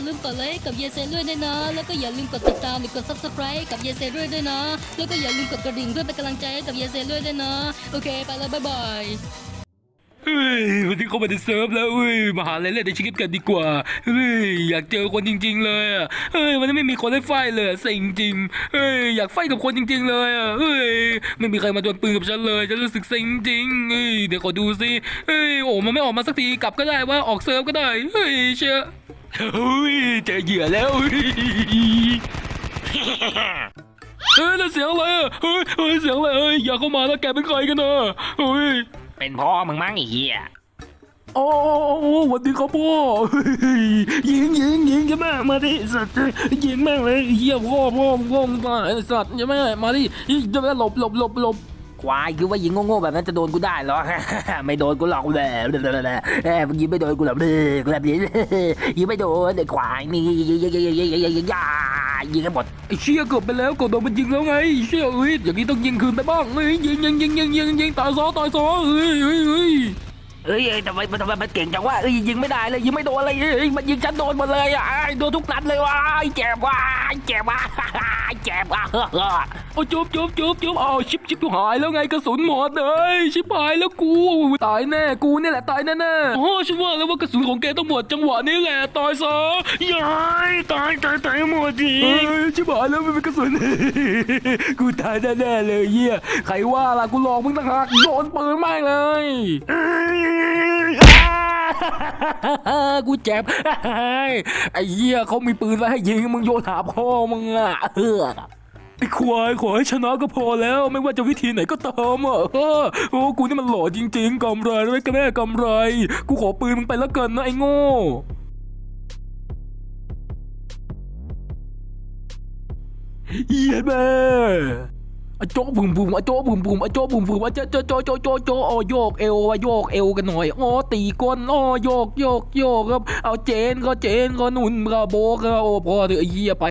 าลืมกดไลค์กับเยเซด้วยด้วยนะ แล้วก็อย่าลืมกดติดตามหรือกด subscribe กับเยเซด้วยด้วยนะ แล้วก็อย่าลืมกดกระดิ่งเพื่อเป็นกำลังใจให้กับเยเซด้วยด้วยนะ โอเค ไปแล้วบ๊ายบายเฮ้ยวันนี้เขามาในเซิร์ฟแล้วเฮ้ยมาหาอะไรเล่นในชีวิตกันดีกว่าเฮ้ยอยากเจอคนจริง ๆ เลยอะเฮ้ยวันนี้ไม่มีคนให้ไฟเลยเซ็งจริงเฮ้ยอยากไฟกับคนจริง ๆ เลยอะเฮ้ยไม่มีใครมาดวลปืนกับฉันเลยฉันรู้สึกเซ็งจริงเฮ้ยเดี๋ยวขอดูสิเฮ้ยโอ้มันไม่ออกมาสักทีกลับก็ได้ว่าออกเซิร์ฟก็ได้เฮ้ยเชื่อ เฮ้ยเจอเหยื่อแล้ว เฮ้ยเฮ้ยเสียงอะไรอะเฮ้ยเฮ้ยเสียงอะไรเฮ้ยอย่าเข้ามาแล้วแกเป็นใครกันนะเฮ้ย เป็นพ่อมึงมั้งไอ้เหี้ยโอ้โอ้สวัสดีครับพ่อเฮ้ยยิงยิงยิงใช่ไหมมาดิสัตว์ยิงแม่งเลยเฮียพ่อพ่อพ่อมึงตายไอ้สัตว์ใช่ไหมาดิจะไปหลบหลบหลบหลบ ควายคิดว่าหญิงโง่ๆแบบนั้นจะโดนกูได้เหรอ ไม่โดนกูหรอกเลยแหมเมื่อกี้ไม่โดนกูหรอกเลยแบบนี้ยิงไม่โดนไอ้ควายนี่ยิงให้หมดเชี่ยเกือบไปแล้วกดโดนมันยิงแล้วไงเชี่ยเอ้ยอย่างนี้ต้องยิงคืนไปบ้างเอ้ยยิงยิงยิงยิงยิงยิงตายซ้อตายซ้อเฮ้ยเฮ้ยเฮ้ยเฮ้ยทำไมทำไมมันเก่งจังวะเอ้ยยิงไม่ได้เลยยิงไม่โดนเลยเอ้ยมันยิงฉันโดนหมดเลยอะโดนทุกนัดเลยว่ะเจ็บว่ะเจ็บว่ะเจ็บวะโอ้จุบจุบจุบจุบอ้าชิบชิบกูหายแล้วไงกระสุนหมดเลยชิบหายแล้วกูตายแน่กูเนี่ยแหละตายแน่แน่ๆอ๋อฉันว่าแล้วว่ากระสุนของแกต้องหมดจังหวะนี้แหละตายซะยายตายตายตายหมดทีเฮ้ยชิบหายแล้วไมันเป็นกระสุนกูตายแน่ๆเลยเฮียใครว่าล่ะกูลอกมึงต่างหากโดนปืนม่งเลยกูเจ็บไอ้เหี้ยเขามีปืนไว้ให้ยิงมึงโยนหาพ่อมึงอะเออ ไอ้ควายขอให้ชนะก็พอแล้ว ไม่ว่าจะวิธีไหนก็ตามอะโอ้กูนี่มันหล่อจริง ๆกำไรไว้กันแน่กำไร กูขอปืนมึงไปแล้วกันนะไอ้โง่เหี้ยแม่อโจ๊บุ่มบุ่มอโจ๊บุ่มบุ่มอโจ๊บุ่มบุ่มอโจ๊โจ๊โจ๊โจ๊โจ๊โจ๊อโยกเอวอโยกเอวกันหน่อยอ๋อตีก้นอ๋อโยกโยกโยกครับ เอาเจนก็เจนก็หนุนก็โบกก็โอ้พอเถอะเหี้ยไป